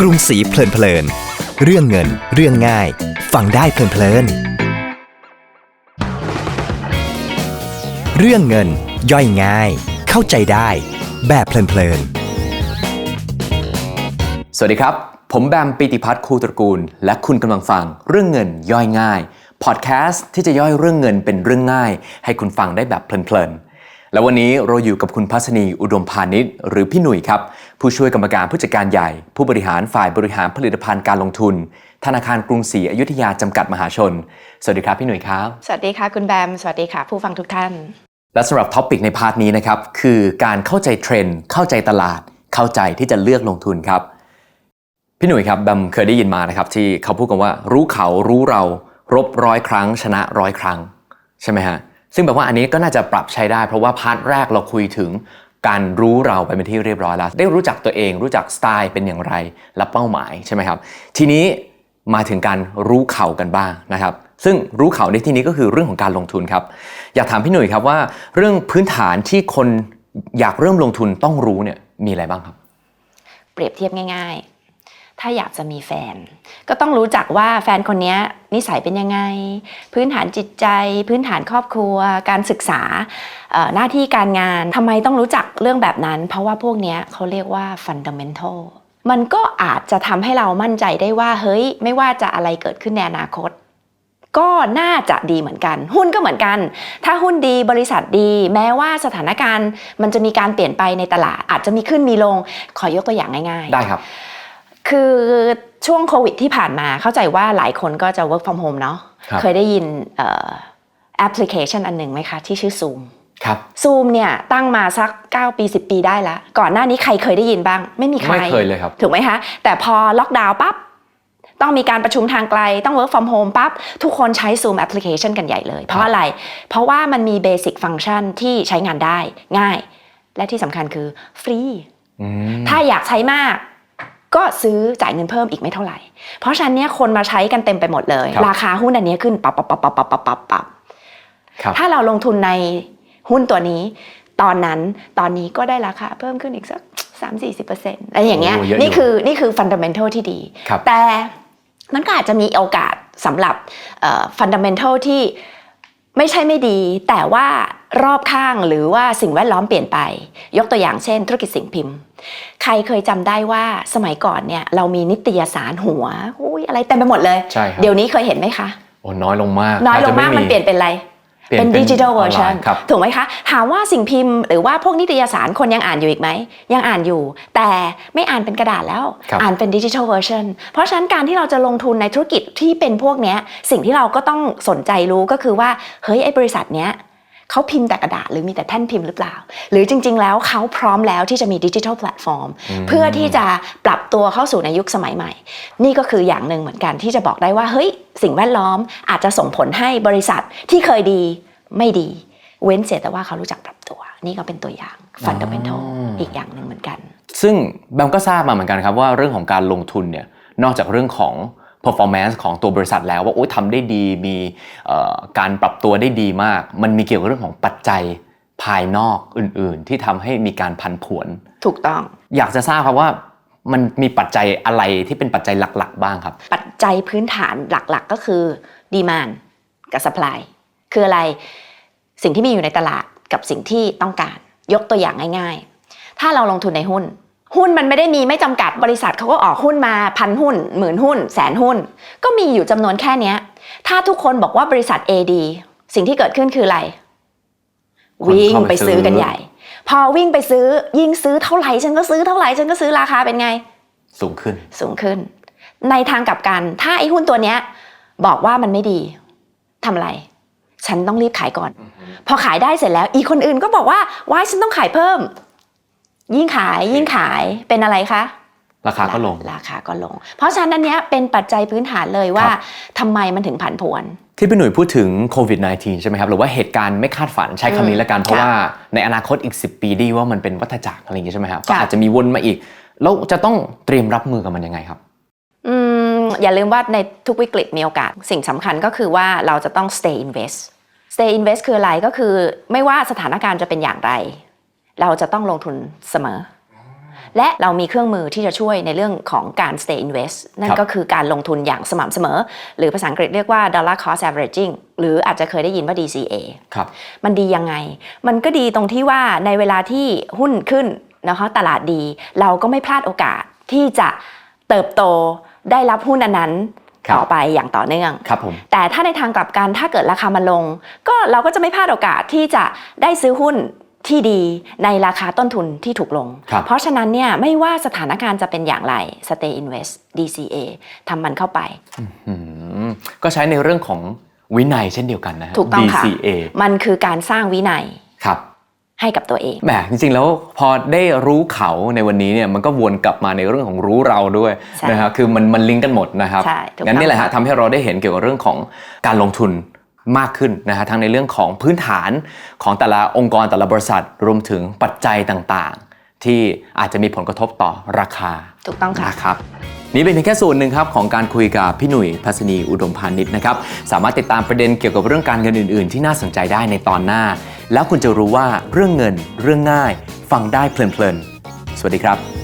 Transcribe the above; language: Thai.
กรุงศรีเพลินเพลิน เรื่องเงิน เรื่องง่าย ฟังได้เพลินเพลิน เรื่องเงิน ย่อยง่าย เข้าใจได้ แบบเพลินเพลิน สวัสดีครับ ผมแบมปิติพัฒน์ครูตระกูล และคุณกำลังฟังเรื่องเงินย่อยง่าย พอดแคสต์ที่จะย่อยเรื่องเงินเป็นเรื่องง่าย ให้คุณฟังได้แบบเพลินๆ และวันนี้เราอยู่กับคุณพัฒนีอุดมพาณิชย์ หรือพี่หนุ่ยครับ ผู้ช่วยกรรมการผู้จัดการใหญ่ ผู้บริหารฝ่ายบริหารผลิตภัณฑ์การลงทุน ธนาคารกรุงศรีอยุธยาจำกัดมหาชน สวัสดีครับพี่หนุ่ยครับ สวัสดีค่ะคุณแบม สวัสดีค่ะ ผู้ฟังทุกท่าน และสำหรับท็อปิกในพาร์ทนี้นะครับคือการเข้าใจเทรนด์เข้าใจตลาด เข้าใจที่จะเลือกลงทุนครับ พี่หนุ่ยครับแบมเคยได้ยินมานะครับที่เขาพูดกันว่า รู้เขารู้เรา รบร้อยครั้ง ชนะร้อยครั้ง ใช่ไหมฮะ ซึ่งแบบว่าอันนี้ก็น่าจะปรับใช้ได้ เพราะว่าพาร์ทแรกเราคุยถึงการรู้เราไปเป็นที่เรียบร้อยแล้ว ได้รู้จักตัวเองรู้จักสไตล์เป็นอย่างไรและเป้าหมายใช่ไหมครับ ทีนี้มาถึงการรู้เข่ากันบ้างนะครับ ซึ่งรู้เข่าในที่นี้ก็คือเรื่องของการลงทุนครับ อยากถามพี่หนุ่ยครับว่า เรื่องพื้นฐานที่คนอยากเริ่มลงทุนต้องรู้เนี่ยมีอะไรบ้างครับ เปรียบเทียบง่าย ๆ ถ้าอยากจะมีแฟน ก็ต้องรู้จักว่าแฟนคนนี้นิสัยเป็นยังไง พื้นฐานจิตใจ พื้นฐานครอบครัว การศึกษาหน้าที่การงานทำไมต้องรู้จักเรื่องแบบนั้น เพราะว่าพวกนี้เขาเรียกว่า fundamental มันก็อาจจะทำให้เรามั่นใจได้ว่า เฮ้ย ไม่ว่าจะอะไรเกิดขึ้นในอนาคต ก็น่าจะดีเหมือนกัน หุ้นก็เหมือนกัน ถ้าหุ้นดีบริษัทดี แม้ว่าสถานการณ์ มันจะมีการเปลี่ยนไปในตลาดอาจจะมีขึ้นมีลง ขอยกตัวอย่างง่ายๆ ได้ครับ คือช่วงโควิดที่ผ่านมาเข้าใจว่าหลายคนก็จะ work from home เนาะครับเคยได้ยินเอ่อแอปพลิเคชันอันหนึ่งไหมคะ ที่ชื่อ Zoom ครับ Zoom เนี่ยตั้งมาสัก 9 ปี 10 ปีได้แล้วก่อนหน้านี้ใครเคยได้ยินบ้าง ไม่มีใครไม่เคยเลยครับถูกไหมคะแต่พอล็อกดาวน์ปั๊บต้องมีการประชุมทางไกลต้อง work from home ปั๊บทุกคนใช้ Zoom application กันใหญ่เลย เพราะอะไร เพราะว่ามันมี basic function ที่ใช้งานได้ง่าย และที่สำคัญคือฟรีอืมถ้าอยากใช้มาก ก็ซื้อจ่ายเงินเพิ่มอีกไม่เท่าไหร่ เพราะฉะนั้นเนี่ยคนมาใช้กันเต็มไปหมดเลยครับราคาหุ้นอันเนี้ยขึ้นปับปับปับปับปับปับปับปับครับถ้าเราลงทุนในหุ้นตัวนี้ ตอนนั้นตอนนี้ก็ได้ราคาเพิ่มขึ้นอีกสักสามสี่สิบเปอร์เซ็นต์อะไรอย่างเงี้ยโอ้เยอะอยู่นี่คือนี่คือฟันดัมเ n นทัลที่ดีครับแต่มันก็อาจจะมีโอกาสสำหรับฟันดัมเ n นทัลที่ ไม่ใช่ไม่ดีแต่ว่ารอบข้างหรือว่าสิ่งแวดล้อมเปลี่ยนไป ยกตัวอย่างเช่น ธุรกิจสิ่งพิมพ์ ใครเคยจำได้ว่าสมัยก่อนเนี่ยเรามีนิตยสารหัวอุ้ยอะไรเต็มไปหมดเลยใช่ครับเดี๋ยวนี้เคยเห็นไหมคะโอ้น้อยลงมากน้อยลงแทบจะมากมันเปลี่ยนเป็นอะไร เปลี่ยเป็นนดิจิทัลอเวออนร์ไลชันน์ครับถูกไหมคะ ถามว่าสิ่งพิมพ์หรือว่าพวกนิตยสารคนยังอ่านอยู่อีกไหม ยังอ่านอยู่ แต่ไม่อ่านเป็นกระดาษแล้วครับอ่านเป็นดิจิทัลเวอร์ชันเพราะฉะนั้นการที่เราจะลงทุนในธุรกิจที่เป็นพวกเนี้ยสิ่งที่เราก็ต้องสนใจรู้ก็คือว่า เฮ้ยไอ้บริษัทเนี้ย เขาพิมพ์แต่กระดาษหรือมีแต่แท่นพิมพ์หรือเปล่า หรือจริง ๆ แล้วเขาพร้อมแล้วที่จะมีดิจิทัลแพลตฟอร์มเพื่อที่จะปรับตัวเข้าสู่ในยุคสมัยใหม่ นี่ก็คืออย่างหนึ่งเหมือนกันที่จะบอกได้ว่าเฮ้ยสิ่งแวดล้อมอาจจะส่งผลให้บริษัทที่เคยดีไม่ดี เว้นเสียแต่ว่าเขารู้จักปรับตัว นี่ก็เป็นตัวอย่างฟันดัมเ n นทัลอ๋ออีอีกอย่างหนึ่งเหมือนกัน ซึ่งแบมก็ทราบมาเหมือนกันครับว่าเรื่องของการลงทุนเนี่ยนอกจากเรื่องของ performance ของตัวบริษัทแล้วว่าโอ้ยทำได้ดีมีเอ่อการปรับตัวได้ดีมาก มันมีเกี่ยวกับเรื่องของปัจจัยภายนอกอื่น ๆ ที่ทำให้มีการพันผวน ถูกต้อง อยากจะทราบครับว่ามันมีปัจจัยอะไรที่เป็นปัจจัยหลัก ๆ บ้างครับ ปัจจัยพื้นฐานหลัก ๆ ก็คือดีมานกับสป라이คืออะไร สิ่งที่มีอยู่ในตลาดกับสิ่งที่ต้องการ ยกตัวอย่างง่าย ๆ ถ้าเราลงทุนในหุ้น หุ้นมันไม่ได้มีไม่จำกัดบริษัทเขาก็ออกหุ้นมาพันหุ้นหมื่นหุ้น แสนหุ้น ก็มีอยู่จำนวนแค่เนี้ยถ้าทุกคนบอกว่าบริษัท AD สิ่งที่เกิดขึ้นคืออะไรคนวิ่งเข้าไปไปซื้อซื้อกันใหญ่ พอวิ่งไปซื้อยิ่งซื้อเท่าไหร่ฉันก็ซื้อเท่าไหร่ฉันก็ซื้อราคาเป็นไง สูงขึ้นสูงขึ้น ในทางกลับกัน ถ้าไอ้หุ้นตัวเนี้ย บอกว่ามันไม่ดีทำอะไร ฉันต้องรีบขายก่อน พอขายได้เสร็จแล้ว อีกคนอื่นก็บอกว่าว้ายฉันต้องขายเพิ่ม ยิ่งขายยิ่งขายเป็นอะไรคะราคาก็ลง ราคาก็ลง เพราะฉะนั้นอันเนี้ยเป็นปัจจัยพื้นฐานเลยว่าครับทำไมมันถึงผันผวน ที่พี่หนุ่ยพูดถึงโควิด -19 ใช่ไหมครับ หรือว่าเหตุการณ์ไม่คาดฝันใช้คำนี้แล้วกัน เพราะค่ะว่าในอนาคตอีก 10 ปีดีว่ามันเป็นวัฏจักรอะไรอย่างงี้ใช่ไหมครับค่ะก็อาจจะมีวนมาอีก แล้วจะต้องเตรียมรับมือกับมันยังไงครับอืมอย่าลืมว่าในทุกวิกฤตมีโอกาส สิ่งสำคัญก็คือว่าเราจะต้อง stay invest stay invest คืออะไรก็คือไม่ว่าสถานการณ์จะเป็นอย่างไร เราจะต้องลงทุนเสมอ และเรามีเครื่องมือที่จะช่วยในเรื่องของการ stay invest นั่คนรับก็คือการลงทุนอย่างสม่ำเสมอ หรือภาษาอังกฤษเรียกว่า dollar cost averaging หรืออาจจะเคยได้ยินว่า DCA ครับมันดียังไง มันก็ดีตรงที่ว่าในเวลาที่หุ้นขึ้นนะคะตลาดดีเราก็ไม่พลาดโอกาสที่จะเติบโตได้รับหุ้นอันนั้นครับต่อไปอย่างต่อเนื่องครับผมแต่ถ้าในทางกลับกันถ้าเกิดราคามันลง ก็เราก็จะไม่พลาดโอกาสที่จะได้ซื้อหุ้น ที่ดีในราคาต้นทุนที่ถูกลงครับเพราะฉะนั้นเนี่ยไม่ว่าสถานการณ์จะเป็นอย่างไร Stay Invest DCA ทำมันเข้าไปอืมก็ใช้ในเรื่องของวินัยเช่นเดียวกันนะฮะถูกต้องค่ะ DCA มันคือการสร้างวินัยครับให้กับตัวเองแหมจริงๆแล้วพอได้รู้เขาในวันนี้เนี่ยมันก็วนกลับมาในเรื่องของรู้เราด้วยใช่นะครับคือมันมันลิงก์กันหมดนะครับใช่ถูกต้องงั้นนี่แหละฮะค่ะทำให้เราได้เห็นเกี่ยวกับเรื่องของการลงทุน มากขึ้นนะฮะทั้งในเรื่องของพื้นฐานของแต่ละองค์กรแต่ละบริษัทรวมถึงปัจจัยต่างๆ ที่อาจจะมีผลกระทบต่อราคาถูกต้องค่ะนะครับนี่เป็นเพียงแค่ส่วนหนึ่งครับของการคุยกับพี่หนุ่ยพัศนีอุดมพานิชนะครับสามารถติดตามประเด็นเกี่ยวกับเรื่องการเงินอื่น ๆ ที่น่าสนใจได้ในตอนหน้า แล้วคุณจะรู้ว่าเรื่องเงินเรื่องง่าย ฟังได้เพลินๆสวัสดีครับ